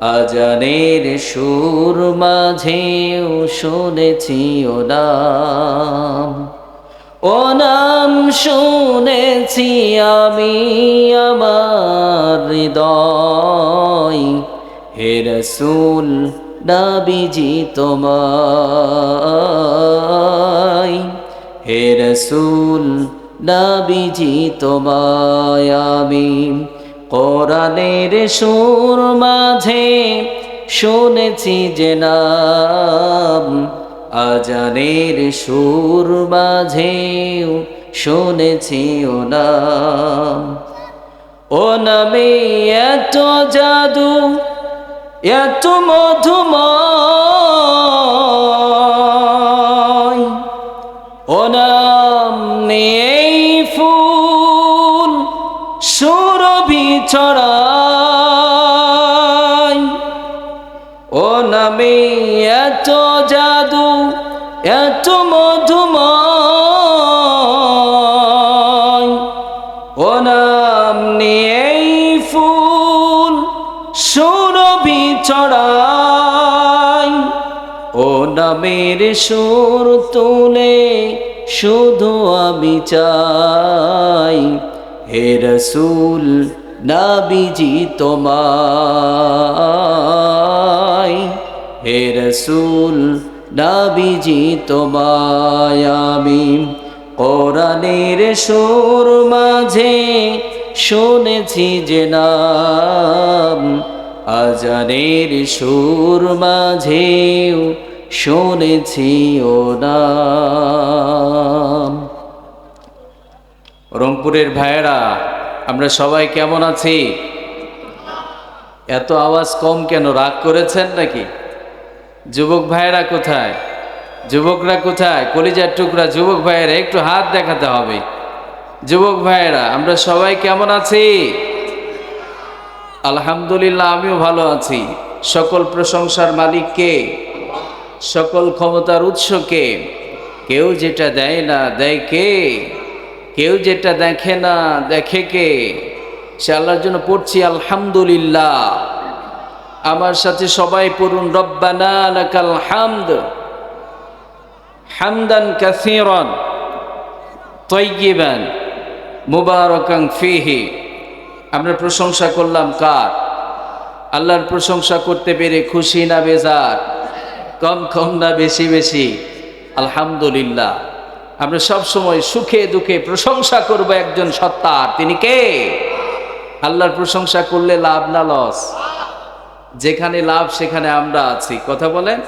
আজানের সুর মাঝেও শুনেছি ও নাম। ও নাম শুনেছি আমি আমার হৃদয়। হে রসুল, নাবিজি তোমায়। হে রসুল, নাবিজি তোমায় আমি কোরআনের সুর মাঝে শুনেছি যে নাম, আজানের সুর মাঝেও শুনেছি ও নাম। ও নামে এত জাদু, এত মধুময় ছড়ায় ও নামে এত জাদু, এত মধুময়। ও নাম নেই ফুল সুরভি ছড়ায় ও নামের সুর তুলে শুধু আমি চাই। হে রসুল নাবিজি তোমায়, হে রসুল, নাবিজি তোমায় কোরআনের সুর মাঝে শুনেছি যে নাম, আজানের সুর মাঝেও শুনেছি ও নাম। রংপুরের ভাইয়েরা আমরা সবাই কেমন আছি? এত আওয়াজ কম কেন? রাগ করেছেন নাকি? যুবক ভাইয়েরা কোথায়? যুবকরা কোথায়? কলিজার টুকরা যুবক ভাইয়েরা, একটু হাত দেখাতে হবে। যুবক ভাইয়েরা, আমরা সবাই কেমন আছি? আলহামদুলিল্লাহ, আমিও ভালো আছি। সকল প্রশংসার মালিককে সকল ক্ষমতার উৎসকে কেউ যেটা দেয় না, দেয় কে? কেউ যেটা দেখে না, দেখে কে? সে আল্লাহর জন্য পড়ছি, আলহামদুলিল্লাহ। আমার সাথে সবাই পড়ুন, রব্বানা লাকাল হামদ হামদান কাসীরান তৈগিবান মুবারকাং ফিহি। আমরা প্রশংসা করলাম কার? আল্লাহর প্রশংসা করতে পেরে খুশি না বেজার? কম কম না বেশি বেশি? আলহামদুলিল্লাহ। আমরা সব সময় সুখে দুঃখে প্রশংসা করব একজন সত্তার তিনি কে? আল্লাহর প্রশংসা করলে লাভ না লস? যেখানে লাভ, সেখানে আমরা আছি। কথা বলেন?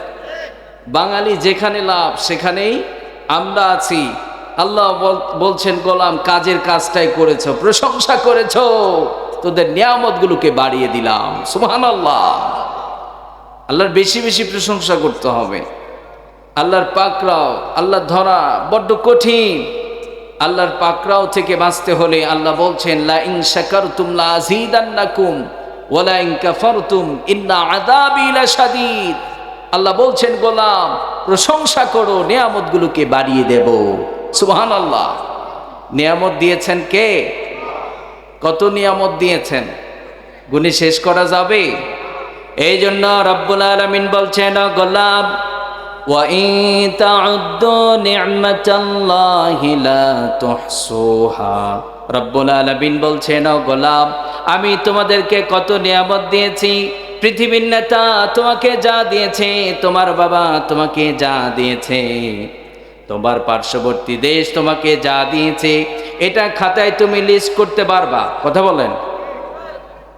বাঙালি যেখানে লাভ, সেখানেই আমরা আছি। আল্লাহ বল- বলছেন, গোলাম, কাজের কাজটাই করেছ, প্রশংসা করেছ। তোদের নিয়ামতগুলোকে বাড়িয়ে দিলাম। সুহান আল্লাহ আল্লাহর বেশি বেশি প্রশংসা করতে হবে। আল্লাহর পাকরাও আল্লাহ ধরা বড্ড কঠিন। আল্লাহর পাকরাও থেকে বাঁচতে হলে আল্লাহ বলছেন, লা ইন শাকারতুম লা আযীদান্নাকুম ওয়া লা ইন কাফারতুম ইন্না আযাবি লাশাদীদ। আল্লাহ বলছেন, গোলাম, প্রশংসা করো, নিয়ামতগুলোকে বাড়িয়ে দেব। সুবহানাল্লাহ। নিয়ামত দিয়েছেন কে? কত নিয়ামত দিয়েছেন? গুণে শেষ করা যাবে? এই জন্য রব্বুল আলমিন বলছেন গোলাম وَإِن تَعُدُّوا نِعْمَةَ اللَّهِ لَا تُحْصُوهَا রব্বুল আলামিন বলছেন ও গোলাম আমি তোমাদেরকে কত নিয়ামত দিয়েছি পৃথিবীর নেতা তোমাকে যা দিয়েছে তোমার বাবা তোমাকে যা দিয়েছে তোমার পার্শ্ববর্তী দেশ তোমাকে যা দিয়েছে এটা খাতায় তুমি লিস্ট করতে পারবা কথা বলেন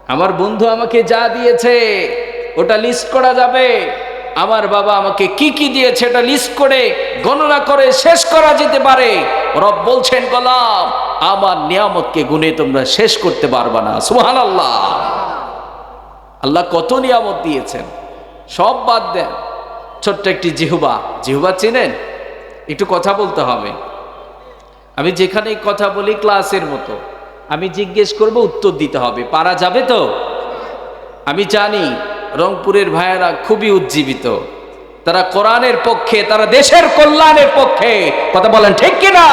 আমার বন্ধু আমাকে যা দিয়েছে ওটা লিস্ট করা যাবে আমার বাবা আমাকে কি কি দিয়েছে এটা লিস্ট করে গণনা করে শেষ করা যেতে পারে। রব বলছেন, গোলাম, আমার নিয়ামতকে গুনে তোমরা শেষ করতে পারবা না। সুহান আল্লাহ আল্লাহ কত নিয়ামত দিয়েছেন। সব বাদ দেন। ছোট্ট একটি জিহুবা। জিহুবা চিনেন? একটু কথা বলতে হবে। আমি যেখানেই কথা বলি ক্লাসের মতো। আমি জিজ্ঞেস করব, উত্তর দিতে হবে। পারা যাবে তো? আমি জানি রংপুরের ভাইয়েরা খুবই উজ্জীবিত। তারা কোরআনের পক্ষে, তারা দেশের কল্যাণের পক্ষে কথা বলেন ঠিক কিনা?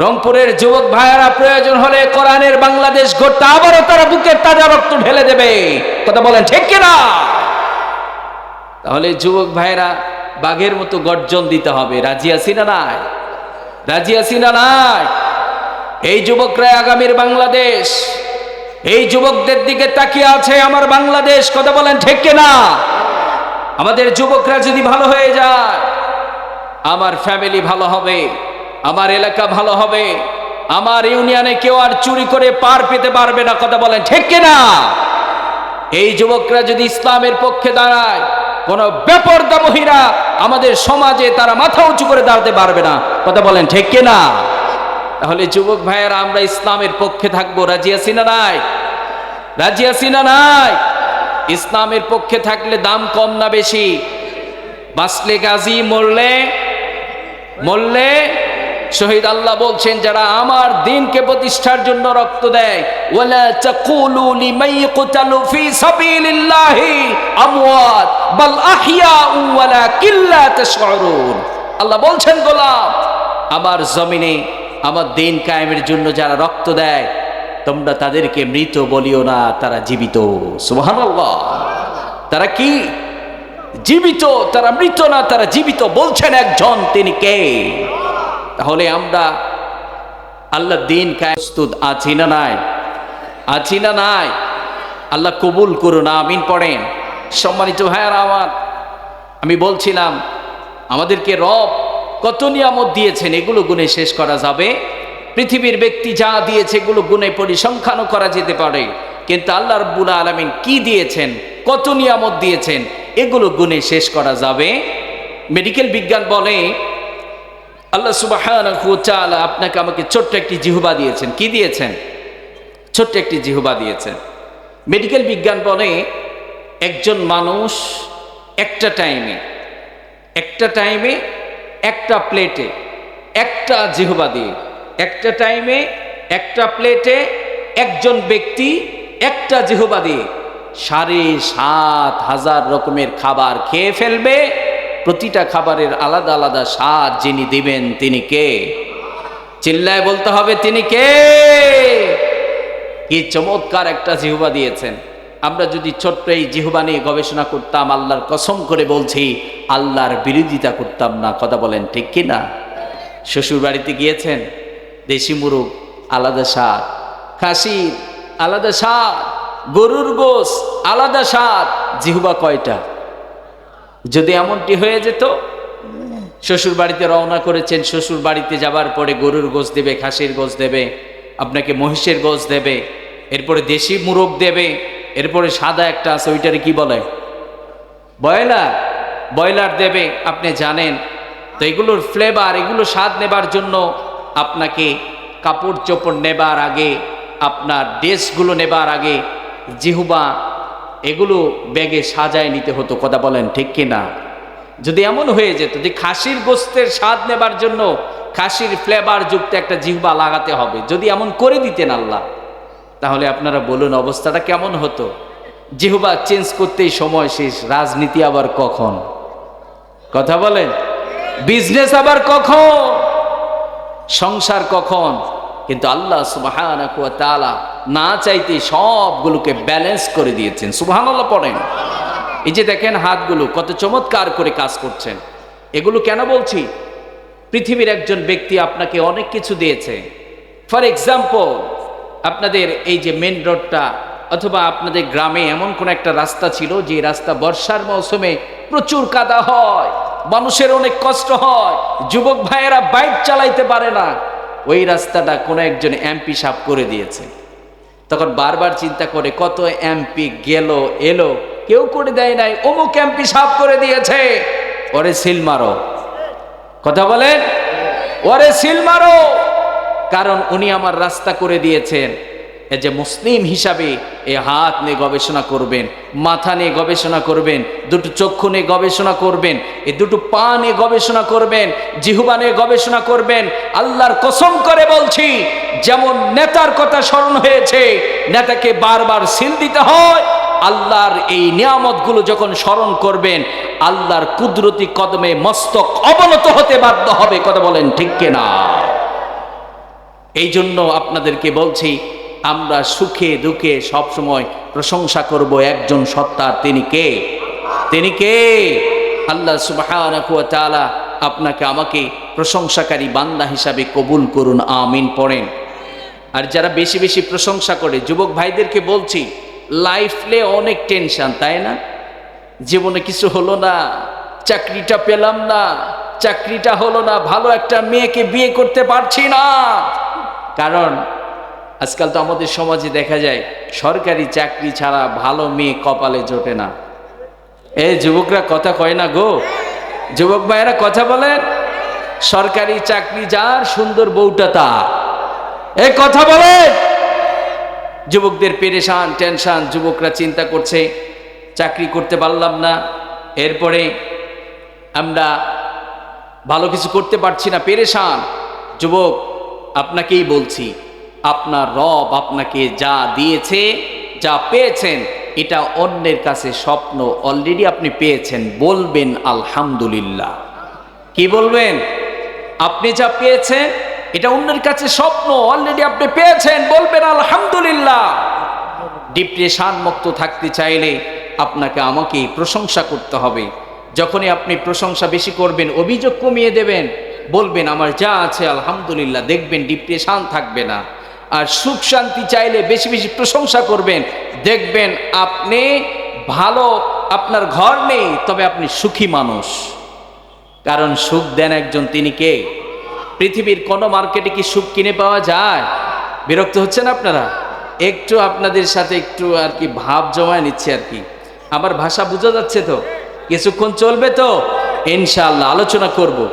রংপুরের যুবক ভাইয়েরা, প্রয়োজন হলে কোরআনের বাংলাদেশ গড়তে আবারও তারা বুকের তাজা রক্ত ঢেলে দেবে। কথা বলেন ঠিক কিনা? তাহলে যুবক ভাইয়েরা, বাঘের মতো গর্জন দিতে হবে। রাজি আছি না নাই? রাজি আছি না নাই? এই যুবকরা আগামীর বাংলাদেশ। এই যুবকদের দিকে তাকিয়ে আছে আমার বাংলাদেশ, কথা বলেন ঠিক না আমাদের যুবকরা যদি ভালো হয়ে যায়, আমার ফ্যামিলি ভালো হবে, আমার এলাকা ভালো হবে, আমার ইউনিয়নে কেউ আর চুরি করে পার পেতে পারবে না, কথা বলেন ঠিক না এই যুবকরা যদি ইসলামের পক্ষে দাঁড়ায়, কোন বেপরদা মহিলা আমাদের সমাজে তারা মাথা উঁচু করে দাঁড়াতে পারবে না, কথা বলেন ঠিক কিনা? তাহলে যুবক ভাইয়েরা, আমরা ইসলামের পক্ষে থাকব। রাজি আছি না নাই? রাজি আছি না নাই? ইসলামের পক্ষে থাকলে দাম কম না বেশি? বাঁচলে গাজী, মরলে? মরলে? শহীদ আল্লাহ বলছেন, যারা আমার দিনকে প্রতিষ্ঠার জন্য রক্ত দেয়, ওয়ালা তাকুলু লিমান ইয়াকতালু ফি সাবিলিল্লাহি আমওয়াত, বাল আহইয়াউ ওয়ালাকিন লা তাশউরুন। আল্লাহ বলছেন আমার জমিনে আমার দিন কায়েমের জন্য যারা রক্ত দেয়, তোমরা তাদেরকে মৃত বলিও না, তারা জীবিত। সুবহানাল্লাহ। তারা কি? জীবিত, তারা মৃত না, তারা জীবিত বলছেন একজন, তিনি কে? তাহলে আমরা আল্লাহ দিন প্রস্তুত আছি না নাই? আছি না নাই? আল্লাহ কবুল করুন, আমিন পড়েন। সম্মানিত ভাইয়ার আমার, আমি বলছিলাম, আমাদেরকে রব কত নিয়ামত দিয়েছেন, এগুলো গুণে শেষ করা যাবে। পৃথিবীর ব্যক্তি যা দিয়েছে, এগুলো গুণে পরিসংখ্যানও করা যেতে পারে। কিন্তু আল্লাহ রব্বুল আলমিন কি দিয়েছেন, কত নিয়ামত দিয়েছেন, এগুলো গুণে শেষ করা যাবে। মেডিকেল বিজ্ঞান বলে, আল্লাহ সুবাহ আপনাকে আমাকে ছোট্ট একটি জিহুবা দিয়েছেন। কি দিয়েছেন? ছোট্ট একটি জিহুবা দিয়েছেন। মেডিকেল বিজ্ঞান বলে, একজন মানুষ একটা টাইমে একটা টাইমে একটা প্লেটে, একটা জিহুবা দিয়ে। একটা টাইমে, একটা প্লেটে একজন ব্যক্তি একটা জিহুবা দিয়ে সাড়ে সাত হাজার রকমের খাবার খেয়ে ফেলবে। প্রতিটা খাবারের আলাদা আলাদা স্বাদ যিনি দিবেন তিনি কে? চিল্লায় বলতে হবে তিনি কে? কি চমৎকার একটা জিহুবা দিয়েছেন। আমরা যদি ছোট্ট এই জিহুবা নিয়ে গবেষণা করতাম, আল্লাহর কসম করে বলছি, আল্লাহর বিরোধিতা করতাম না। কথা বলেন ঠিক কি না? শ্বশুর বাড়িতে গিয়েছেন, দেশি মুরগ, আলাদা স্বাদ। খাসির, আলাদা স্বাদ। গরুর গোস আলাদা স্বাদ। জিহুবা কয়টা? যদি এমনটি হয়ে যেত শ্বশুর বাড়িতে রওনা করেছেন শ্বশুর বাড়িতে যাবার পরে গরুর গোস দেবে, খাসির গোস দেবে, আপনাকে মহিষের গোস দেবে, এরপরে দেশি মুরগ দেবে এরপরে সাদা একটা আছে, ওইটারে কি বলে? বয়লার বয়লার দেবে, আপনি জানেন। তো এগুলোর ফ্লেভার এগুলো স্বাদ নেবার জন্য আপনাকে কাপড় চোপড় নেবার আগে, আপনার ড্রেসগুলো নেবার আগে, জিহুবা, এগুলো ব্যাগে সাজায় নিতে হতো, কথা বলেন ঠিক কিনা? যদি এমন হয়ে যেত যে খাসির গোস্তের স্বাদ নেবার জন্য, খাসির ফ্লেভার যুক্ত একটা জিহবা লাগাতে হবে, যদি এমন করে দিতেন আল্লাহ। তাহলে আপনারা বলুন অবস্থাটা কেমন হতো? জিহুবা চেঞ্জ করতেই সময় শেষ, রাজনীতি আবার কখন? কথা বলেন? বিজনেস আবার কখন? সংসার কখন? কিন্তু আল্লাহ সুবাহ না চাইতে সবগুলোকে ব্যালেন্স করে দিয়েছেন। সুবাহ পড়েন। এই যে দেখেন হাতগুলো কত চমৎকার করে কাজ করছেন। এগুলো কেন বলছি? পৃথিবীর একজন ব্যক্তি আপনাকে অনেক কিছু দিয়েছে। ফর এক্সাম্পল আপনাদের এই যে মেন রোডটা অথবা আপনাদের গ্রামে এমন কোন একটা রাস্তা ছিল যে রাস্তা বর্ষার মৌসুমে প্রচুর কাদা হয়, মানুষের অনেক কষ্ট হয়, যুবক ভাইয়েরা বাইক চালাইতে পারে না। ওই রাস্তাটা কোনো একজন এমপি সাপ করে দিয়েছে। তখন বারবার চিন্তা করে কত এমপি গেল, এলো, কেউ করে দেয় নাই, অমুক এমপি সাফ করে দিয়েছে। ওরে সিল মারো। কথা বলেন? ওরে সিল মারো। কারণ উনি আমার রাস্তা করে দিয়েছেন। এ যে মুসলিম হিসাবে এ হাত নিয়ে গবেষণা করবেন, মাথা নিয়ে গবেষণা করবেন, দুটো চক্ষু নিয়ে গবেষণা করবেন, এ দুটো পা নিয়ে গবেষণা করবেন, জিহুবা নিয়ে গবেষণা করবেন, আল্লাহর কসম করে বলছি, যেমন নেতার কথা স্মরণ হয়েছে, নেতাকে বারবার সিল দিতে হয়, আল্লাহর এই নিয়ামতগুলো যখন স্মরণ করবেন, আল্লাহর কুদরতি কদমে মস্তক অবনত হতে বাধ্য হবে, কথা বলেন ঠিক কিনা? এই জন্য আপনাদেরকে বলছি, আমরা সুখে দুঃখে সবসময় প্রশংসা করব একজন সত্তার তিনি কে? তিনি কে? আল্লাহ ওয়া আপনাকে আমাকে প্রশংসাকারী বান্দা হিসাবে কবুল করুন, আমিন পড়েন। আর যারা বেশি বেশি প্রশংসা করে, যুবক ভাইদেরকে বলছি লাইফলে অনেক টেনশন তাই না? জীবনে কিছু হলো না, চাকরিটা পেলাম না, চাকরিটা হলো না, ভালো একটা মেয়েকে বিয়ে করতে পারছি না। কারণ আজকাল তো আমাদের সমাজে দেখা যায়, সরকারি চাকরি ছাড়া ভালো মেয়ে কপালে জোটে না। এ যুবকরা কথা কয় না গো? যুবক ভাইয়েরা কথা বলেন। সরকারি চাকরি যার সুন্দর বউটা তা এ কথা বলেন। যুবকদের পেরেশান, টেনশান, যুবকরা চিন্তা করছে, চাকরি করতে পারলাম না। এরপরে আমরা ভালো কিছু করতে পারছি না, পেরেশান। যুবক আপনাকেই বলছি, আপনার রব আপনাকে যা দিয়েছে, যা পেয়েছেন, এটা অন্যের কাছে স্বপ্ন অলরেডি আপনি পেয়েছেন, বলবেন আলহামদুলিল্লাহ। কি বলবেন? আপনি যা পেয়েছেন, এটা অন্যের কাছে স্বপ্ন অলরেডি আপনি পেয়েছেন, বলবেন আলহামদুলিল্লাহ। ডিপ্রেশন মুক্ত থাকতে চাইলে আপনাকে আমাকে প্রশংসা করতে হবে। যখনই আপনি প্রশংসা বেশি করবেন, অভিযোগ কমিয়ে দেবেন বলবেন, আমার যা আছে আলহামদুলিল্লাহ, দেখবেন ডিপ্রেশান থাকবে না। আর সুখ শান্তি চাইলে বেশি বেশি প্রশংসা করবেন, দেখবেন আপনি ভালো, আপনার ঘর নেই, তবে আপনি সুখী মানুষ। কারণ সুখ দেন একজন, তিনি কে? পৃথিবীর কোনো মার্কেটে কি সুখ কিনে পাওয়া যায়? বিরক্ত হচ্ছেন আপনারা? একটু আপনাদের সাথে একটু আর কি ভাব জমায় নিচ্ছে আর কি। আমার ভাষা বোঝা যাচ্ছে তো? কিছুক্ষণ চলবে তো? ইনশাল্লাহ আলোচনা করব।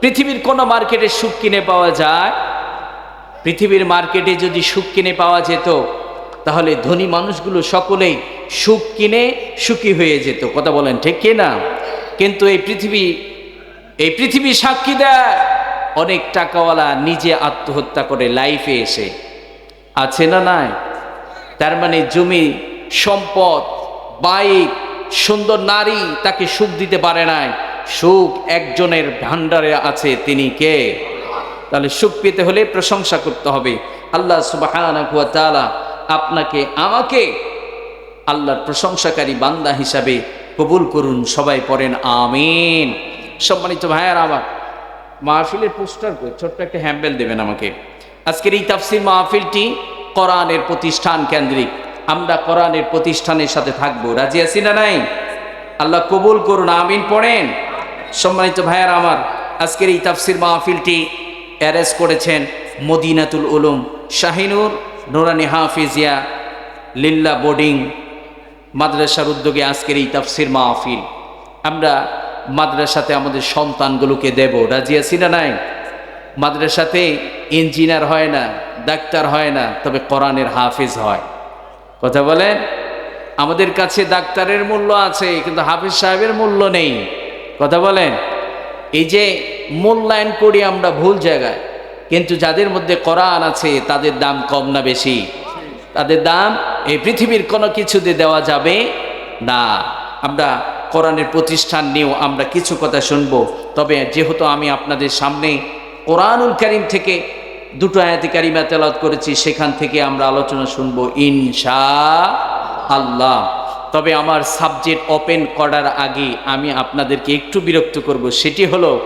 পৃথিবীর কোনো মার্কেটে সুখ কিনে পাওয়া যায়? পৃথিবীর মার্কেটে যদি সুখ কিনে পাওয়া যেত, তাহলে ধনী মানুষগুলো সকলেই সুখ কিনে সুখী হয়ে যেত। কথা বলেন ঠিক কি না? কিন্তু এই পৃথিবী এই পৃথিবী সাক্ষী দেয়, অনেক টাকাওয়ালা নিজে আত্মহত্যা করে লাইফে এসে। আছে না নাই? তার মানে জমি, সম্পদ, বাইক, সুন্দর নারী তাকে সুখ দিতে পারে নাই। সুখ একজনের ভান্ডারে আছে তিনি কে? তাহলে সুখ পেতে হলে প্রশংসা করতে হবে। আল্লাহ সুবাহ আপনাকে, আমাকে আল্লাহর প্রশংসাকারী বান্দা হিসাবে কবুল করুন, সবাই পড়েন আমিন। সম্মানিত ভাইয়ার আমার, মাহফিলের পোস্টার ছোট্ট একটা হ্যাম্বেল দেবেন আমাকে। আজকের এই তাফসির মাহফিলটি কোরআনের প্রতিষ্ঠান কেন্দ্রিক। আমরা কোরআনের প্রতিষ্ঠানের সাথে থাকব। রাজি আছি না নাই? আল্লাহ কবুল করুন, আমিন পড়েন। সম্মানিত ভাইয়ার আমার, আজকের এই তাফসির মাহফিলটি অ্যারেস্ট করেছেন মদিনাতুল উলুম শাহিনুর নোরানি হাফিজিয়া লিল্লা বোর্ডিং মাদ্রাসার উদ্যোগে আজকের এই তাফসির মাহফিল। আমরা মাদ্রাসাতে আমাদের সন্তানগুলোকে দেব। রাজি আছি না নাই? মাদ্রাসাতে ইঞ্জিনিয়ার হয় না, ডাক্তার হয় না, তবে কোরআনের হাফিজ হয়। কথা বলেন? আমাদের কাছে ডাক্তারের মূল্য আছে, কিন্তু হাফিজ সাহেবের মূল্য নেই। কথা বলেন? এই যে মূল্যায়ন করি আমরা ভুল জায়গায়, কিন্তু যাদের মধ্যে কোরআন আছে, তাদের দাম কম না বেশি? তাদের দাম এই পৃথিবীর কোনো কিছুতে দেওয়া যাবে না। আমরা কোরআনের প্রতিষ্ঠান নিয়েও আমরা কিছু কথা শুনব। তবে যেহেতু আমি আপনাদের সামনে কোরআনুল করিম থেকে দুটো আয়াতি কারিমা তেলাত করেছি, সেখান থেকে আমরা আলোচনা শুনব ইনশা আল্লাহ। তবে আমার সাবজেক্ট ওপেন করার আগে আমি আপনাদেরকে একটু বিরক্ত করব। সেটি হলো,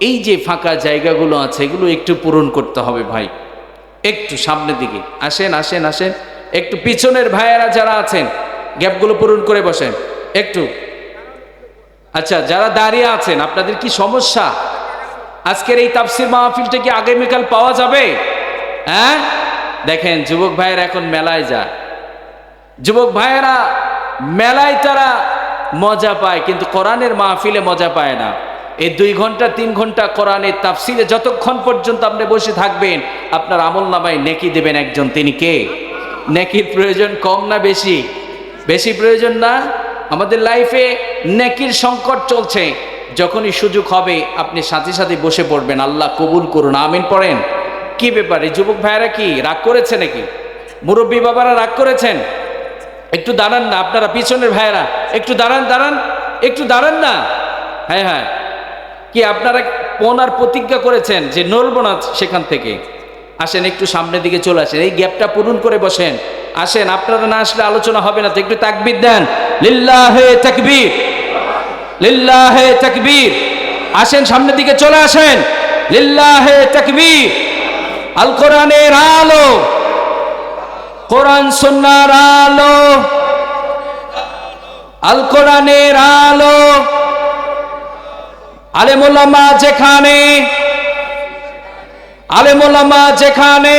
এই যে ফাঁকা জায়গাগুলো আছে, এগুলো একটু পূরণ করতে হবে ভাই। একটু সামনের দিকে। আসেন আসেন আসেন। একটু পিছনের ভাইয়েরা যারা আছেন, গ্যাপগুলো পূরণ করে বসেন। একটু। আচ্ছা যারা দাঁড়িয়ে আছেন, আপনাদের কি সমস্যা? আজকের এই তাফসির মাহফিলটা কি আগামীকাল পাওয়া যাবে? হ্যাঁ? দেখেন, যুবক ভাইয়েরা এখন মেলায় যায়। যুবক ভাইয়েরা মেলায় তারা মজা পায়, কিন্তু কোরআনের মাহফিলে মজা পায় না। এই দুই ঘণ্টা, তিন ঘণ্টা কোরআনের তাফসিলে যতক্ষণ পর্যন্ত আপনি বসে থাকবেন, আপনার আমল নামায় নেকি দেবেন একজন। তিনি কে? নেকির প্রয়োজন কম না বেশি? বেশি প্রয়োজন না? আমাদের লাইফে নেকির সংকট চলছে। যখনই সুযোগ হবে, আপনি সাথে সাথে বসে পড়বেন। আল্লাহ কবুল করুন, আমিন পড়েন। কি ব্যাপারে? যুবক ভাইয়েরা কি রাগ করেছে নাকি? মুরব্বী বাবারা রাগ করেছেন? একটু দাঁড়ান না, আপনারা পিছনের ভাইয়েরা, একটু দাঁড়ান দাঁড়ান, একটু দাঁড়ান না। হ্যাঁ হ্যাঁ। কি আপনারা ওনার প্রতিজ্ঞা করেছেন যে নড়ব না সেখান থেকে? আসেন, একটু সামনের দিকে চলে আসেন, এই গ্যাপটা পূরণ করে বসেন। আসেন, আপনারা না আসলে আলোচনা হবে না, তো একটু তাকবির দেন। লিল্লাহে তাকবীর। আসেন, সামনের দিকে চলে আসেন। লিল্লাহে তাকবীর। আল কোরআনের আলো। কোরআন সুন্নার আলো আল কোরআনের আলো আলেমুল্লামা যেখানে আলেমুল্লামা যেখানে,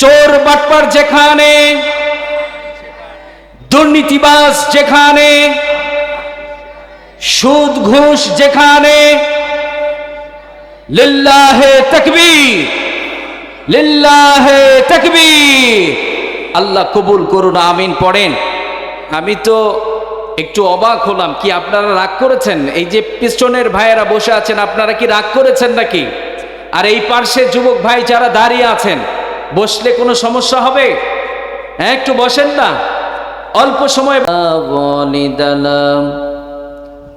চোর বাটপার যেখানে দুর্নীতিবাস যেখানে, সুদ ঘুষ যেখানে, লিল্লাহে তাকবীর। আল্লাহ কবুল করুন, আমিন পড়েন। আমি তো একটু অবাক হলাম, কি আপনারা রাগ করেছেন? এই যে পিছনের ভাইয়েরা বসে আছেন, আপনারা কি রাগ করেছেন নাকি? আর এই পার্শ্বে যুবক ভাই যারা দাঁড়িয়ে আছেন, বসলে কোনো সমস্যা হবে? হ্যাঁ একটু বসেন না। অল্প সময়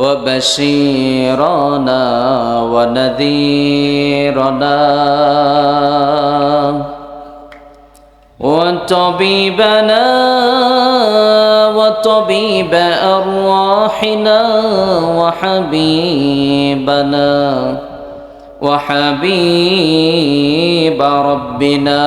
وبشيرنا ونذيرنا. وطبيبنا وطبيب أرواحنا وحبيبنا وحبيب ربنا.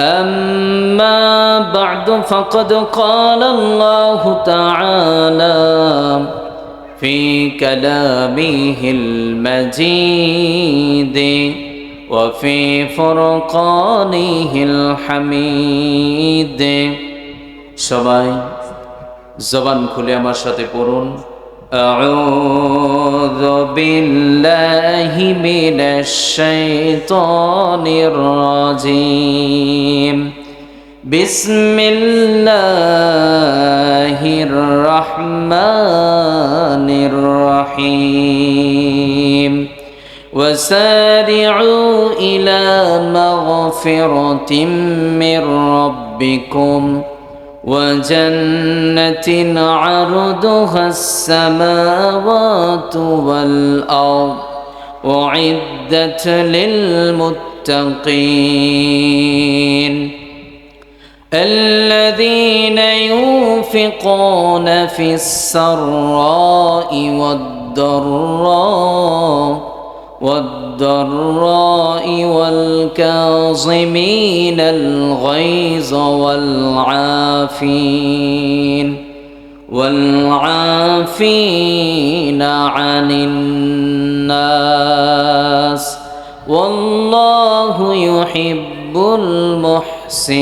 أما بعد فقد قال الله تعالى في كلامه المجيد وفي فرقانه الحميد সবাই জবান খুলে আমার সাথে পড়ুন أعوذ بالله من الشيطان الرجيم. بسم الله الرحمن الرحيم. وسارعوا إلى مغفرة من ربكم. وجنة عرضها السماوات والأرض أعدت للمتقين الذين ينفقون في السراء والضراء والضراء والكاظمين الغيظ والعافين والعافين عن الناس والله يحب المحسنين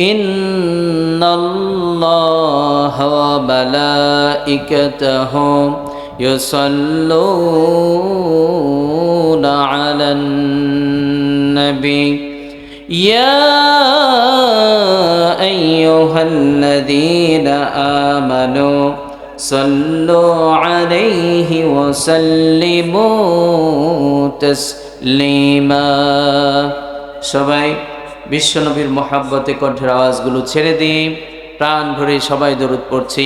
إن الله وملائكته يصلون على النبي يا أيها الذين آمنوا صلوا عليه وسلموا تسليما সবাই বিশ্বনবীর মহাব্বতে কণ্ঠের আওয়াজগুলো ছেড়ে দিই প্রাণ ভরে সবাই দরুদ পড়ছি